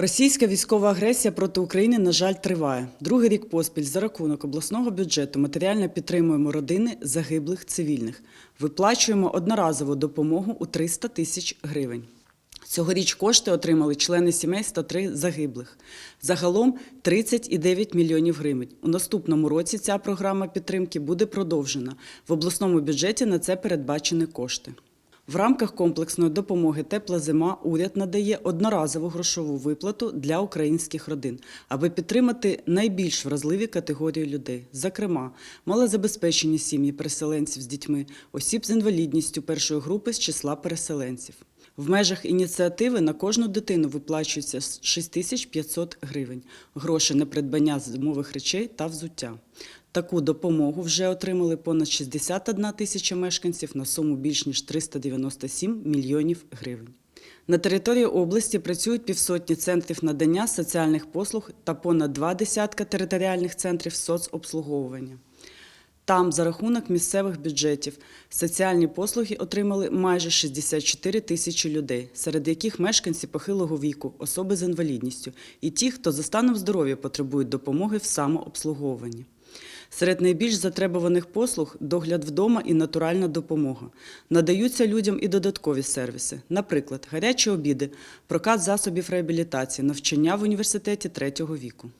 Російська військова агресія проти України, на жаль, триває. Другий рік поспіль за рахунок обласного бюджету матеріально підтримуємо родини загиблих цивільних. Виплачуємо одноразову допомогу у 300 тисяч гривень. Цьогоріч кошти отримали члени сімей 103 загиблих. Загалом 30,9 мільйонів гривень. У наступному році ця програма підтримки буде продовжена. В обласному бюджеті на це передбачені кошти. В рамках комплексної допомоги Тепла зима уряд надає одноразову грошову виплату для українських родин, аби підтримати найбільш вразливі категорії людей, зокрема, малозабезпечені сім'ї переселенців з дітьми, осіб з інвалідністю першої групи з числа переселенців. В межах ініціативи на кожну дитину виплачується 6500 гривень, гроші на придбання зимових речей та взуття. Таку допомогу вже отримали понад 61 тисяча мешканців на суму більш ніж 397 мільйонів гривень. На території області працюють півсотні центрів надання соціальних послуг та понад два десятка територіальних центрів соцобслуговування. Там за рахунок місцевих бюджетів соціальні послуги отримали майже 64 тисячі людей, серед яких мешканці похилого віку, особи з інвалідністю і ті, хто за станом здоров'я потребують допомоги в самообслуговуванні. Серед найбільш затребуваних послуг догляд вдома і натуральна допомога. Надаються людям і додаткові сервіси, наприклад, гарячі обіди, прокат засобів реабілітації, навчання в університеті третього віку.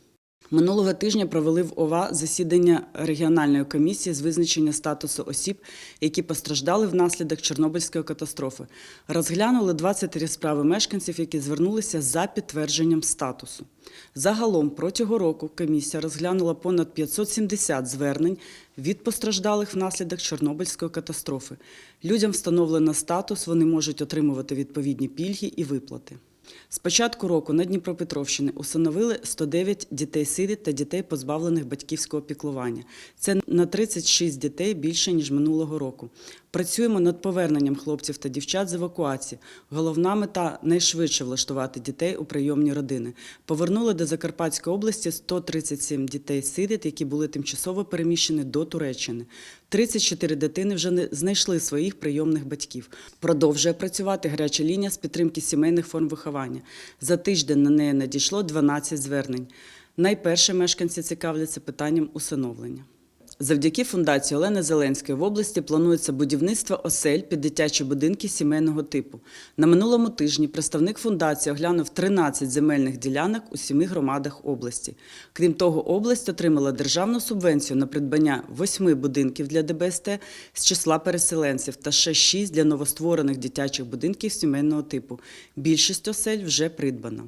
Минулого тижня провели в ОВА засідання регіональної комісії з визначення статусу осіб, які постраждали внаслідок Чорнобильської катастрофи. Розглянули 23 справи мешканців, які звернулися за підтвердженням статусу. Загалом протягом року комісія розглянула понад 570 звернень від постраждалих внаслідок Чорнобильської катастрофи. Людям встановлено статус, вони можуть отримувати відповідні пільги і виплати. З початку року на Дніпропетровщині усиновили 109 дітей-сиріт та дітей, позбавлених батьківського піклування. Це на 36 дітей більше, ніж минулого року. Працюємо над поверненням хлопців та дівчат з евакуації. Головна мета найшвидше влаштувати дітей у прийомні родини. Повернули до Закарпатської області 137 дітей-сиріт, які були тимчасово переміщені до Туреччини. 34 дитини вже не знайшли своїх прийомних батьків. Продовжує працювати гаряча лінія з підтримки сімейних форм виховання. За тиждень на неї надійшло 12 звернень. Найперше мешканці цікавляться питанням усиновлення. Завдяки фундації Олени Зеленської в області планується будівництво осель під дитячі будинки сімейного типу. На минулому тижні представник фундації оглянув 13 земельних ділянок у семи громадах області. Крім того, область отримала державну субвенцію на придбання восьми будинків для ДБСТ з числа переселенців та ще шість для новостворених дитячих будинків сімейного типу. Більшість осель вже придбана.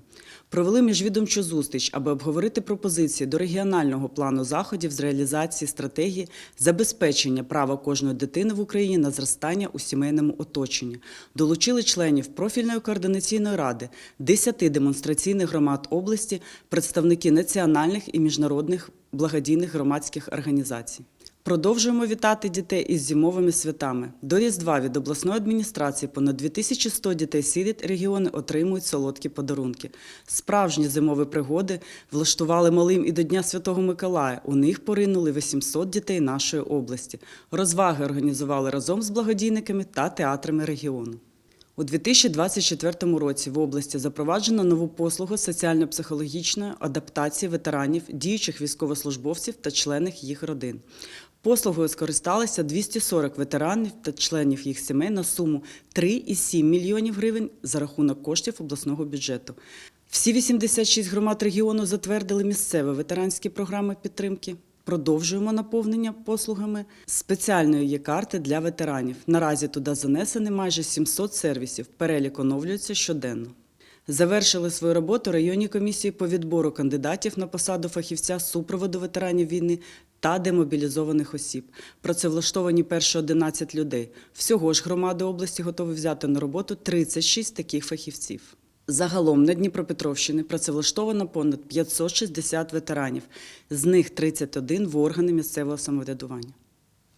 Провели міжвідомчу зустріч, аби обговорити пропозиції до регіонального плану заходів з реалізації стратегії забезпечення права кожної дитини в Україні на зростання у сімейному оточенні. Долучили членів профільної координаційної ради, 10 демонстраційних громад області, представники національних і міжнародних благодійних громадських організацій. Продовжуємо вітати дітей із зимовими святами. До Різдва від обласної адміністрації понад 2100 дітей-сиріт регіони отримують солодкі подарунки. Справжні зимові пригоди влаштували малим і до Дня Святого Миколая. У них поринули 800 дітей нашої області. Розваги організували разом з благодійниками та театрами регіону. У 2024 році в області запроваджено нову послугу соціально-психологічної адаптації ветеранів, діючих військовослужбовців та членів їх родин. Послугою скористалися 240 ветеранів та членів їх сімей на суму 3,7 мільйонів гривень за рахунок коштів обласного бюджету. Всі 86 громад регіону затвердили місцеві ветеранські програми підтримки. Продовжуємо наповнення послугами спеціальної є карти для ветеранів. Наразі туди занесені майже 700 сервісів. Перелік оновлюється щоденно. Завершили свою роботу районні комісії по відбору кандидатів на посаду фахівця супроводу ветеранів війни та демобілізованих осіб. Працевлаштовані перші 11 людей. Всього ж громади області готові взяти на роботу 36 таких фахівців. Загалом на Дніпропетровщині працевлаштовано понад 560 ветеранів, з них 31 в органи місцевого самоврядування.